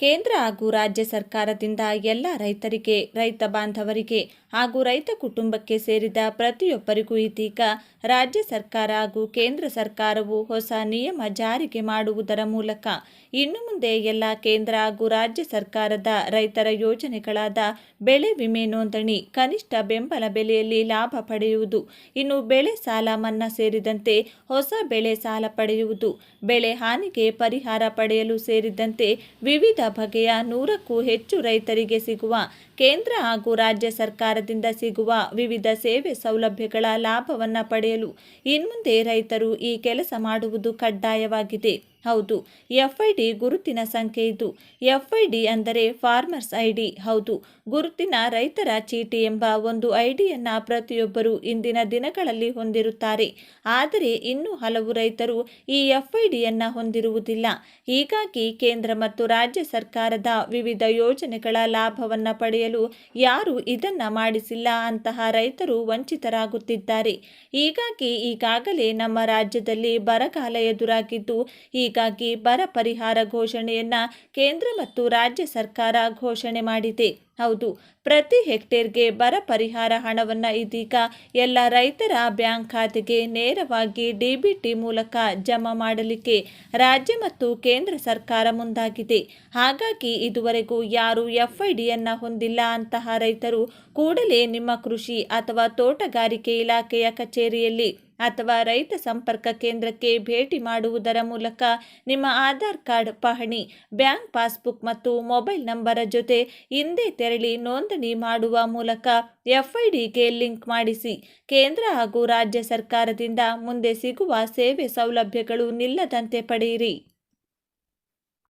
ಕೇಂದ್ರ ಹಾಗೂ ರಾಜ್ಯ ಸರ್ಕಾರದಿಂದ ಎಲ್ಲ ರೈತರಿಗೆ, ರೈತ ಬಾಂಧವರಿಗೆ ಹಾಗೂ ರೈತ ಕುಟುಂಬಕ್ಕೆ ಸೇರಿದ ಪ್ರತಿಯೊಬ್ಬರಿಗೂ ಇದೀಗ ರಾಜ್ಯ ಸರ್ಕಾರ ಹಾಗೂ ಕೇಂದ್ರ ಸರ್ಕಾರವು ಹೊಸ ನಿಯಮ ಜಾರಿಗೆ ಮಾಡುವುದರ ಮೂಲಕ ಇನ್ನು ಮುಂದೆ ಎಲ್ಲ ಕೇಂದ್ರ ಹಾಗೂ ರಾಜ್ಯ ಸರ್ಕಾರದ ರೈತರ ಯೋಜನೆಗಳಾದ ಬೆಳೆ ವಿಮೆ ನೋಂದಣಿ, ಕನಿಷ್ಠ ಬೆಂಬಲ ಬೆಲೆಯಲ್ಲಿ ಲಾಭ ಪಡೆಯುವುದು, ಇನ್ನು ಬೆಳೆ ಸಾಲ ಮನ್ನಾ ಸೇರಿದಂತೆ ಹೊಸ ಬೆಳೆ ಸಾಲ ಪಡೆಯುವುದು, ಬೆಳೆ ಹಾನಿಗೆ ಪರಿಹಾರ ಪಡೆಯಲು ಸೇರಿದಂತೆ ವಿವಿಧ ಬಗೆಯ ನೂರಕ್ಕೂ ಹೆಚ್ಚು ರೈತರಿಗೆ ಸಿಗುವ ಕೇಂದ್ರ ಹಾಗೂ ರಾಜ್ಯ ಸರ್ಕಾರದಿಂದ ಸಿಗುವ ವಿವಿಧ ಸೇವೆ ಸೌಲಭ್ಯಗಳ ಲಾಭವನ್ನು ಪಡೆಯಲು ಇನ್ಮುಂದೆ ರೈತರು ಈ ಕೆಲಸ ಮಾಡುವುದು ಕಡ್ಡಾಯವಾಗಿದೆ. ಹೌದು. ಎಫ್ ಐ ಡಿ ಗುರುತಿನ ಸಂಖ್ಯೆ ಇದು. ಎಫ್ ಐ ಡಿ ಅಂದರೆ ಫಾರ್ಮರ್ಸ್ ಐ ಡಿ ಹೌದು. ಗುರುತಿನ ರೈತರ ಚೀಟಿ ಎಂಬ ಒಂದು ಐಡಿಯನ್ನು ಪ್ರತಿಯೊಬ್ಬರು ಇಂದಿನ ದಿನಗಳಲ್ಲಿ ಹೊಂದಿರುತ್ತಾರೆ. ಆದರೆ ಇನ್ನೂ ಹಲವು ರೈತರು ಈ ಎಫ್ ಐ ಡಿಯನ್ನು ಹೊಂದಿರುವುದಿಲ್ಲ. ಹೀಗಾಗಿ ಕೇಂದ್ರ ಮತ್ತು ರಾಜ್ಯ ಸರ್ಕಾರದ ವಿವಿಧ ಯೋಜನೆಗಳ ಲಾಭವನ್ನು ಪಡೆಯಲು ಯಾರು ಇದನ್ನು ಮಾಡಿಸಿಲ್ಲ ಅಂತಹ ರೈತರು ವಂಚಿತರಾಗುತ್ತಿದ್ದಾರೆ. ಹೀಗಾಗಿ ಈಗಾಗಲೇ ನಮ್ಮ ರಾಜ್ಯದಲ್ಲಿ ಬರಗಾಲ ಎದುರಾಗಿದ್ದು ಹೀಗಾಗಿ ಬರ ಪರಿಹಾರ ಘೋಷಣೆಯನ್ನ ಕೇಂದ್ರ ಮತ್ತು ರಾಜ್ಯ ಸರ್ಕಾರ ಘೋಷಣೆ ಮಾಡಿದೆ. ಹೌದು, ಪ್ರತಿ ಹೆಕ್ಟೇರ್ಗೆ ಬರ ಪರಿಹಾರ ಹಣವನ್ನು ಇದೀಗ ಎಲ್ಲ ರೈತರ ಬ್ಯಾಂಕ್ ಖಾತೆಗೆ ನೇರವಾಗಿ ಡಿಬಿಟಿ ಮೂಲಕ ಜಮಾ ಮಾಡಲಿಕ್ಕೆ ರಾಜ್ಯ ಮತ್ತು ಕೇಂದ್ರ ಸರ್ಕಾರ ಮುಂದಾಗಿದೆ. ಹಾಗಾಗಿ ಇದುವರೆಗೂ ಯಾರು ಎಫ್ಐಡಿಯನ್ನು ಹೊಂದಿಲ್ಲ ಅಂತಹ ರೈತರು ಕೂಡಲೇ ನಿಮ್ಮ ಕೃಷಿ ಅಥವಾ ತೋಟಗಾರಿಕೆ ಇಲಾಖೆಯ ಕಚೇರಿಯಲ್ಲಿ ಅಥವಾ ರೈತ ಸಂಪರ್ಕ ಕೇಂದ್ರಕ್ಕೆ ಭೇಟಿ ಮಾಡುವುದರ ಮೂಲಕ ನಿಮ್ಮ ಆಧಾರ್ ಕಾರ್ಡ್ ಪಹಣಿ, ಬ್ಯಾಂಕ್ ಪಾಸ್ಬುಕ್ ಮತ್ತು ಮೊಬೈಲ್ ನಂಬರ ಜೊತೆ ಹಿಂದೆ ತೆರಳಿ ನೋಂದಣಿ ಮಾಡುವ ಮೂಲಕ ಎಫ್ಐಡಿಗೆ ಲಿಂಕ್ ಮಾಡಿಸಿ. ಕೇಂದ್ರ ಹಾಗೂ ರಾಜ್ಯ ಸರ್ಕಾರದಿಂದ ಮುಂದೆ ಸಿಗುವ ಸೇವೆ ಸೌಲಭ್ಯಗಳು ನಿಲ್ಲದಂತೆ ಪಡೆಯಿರಿ.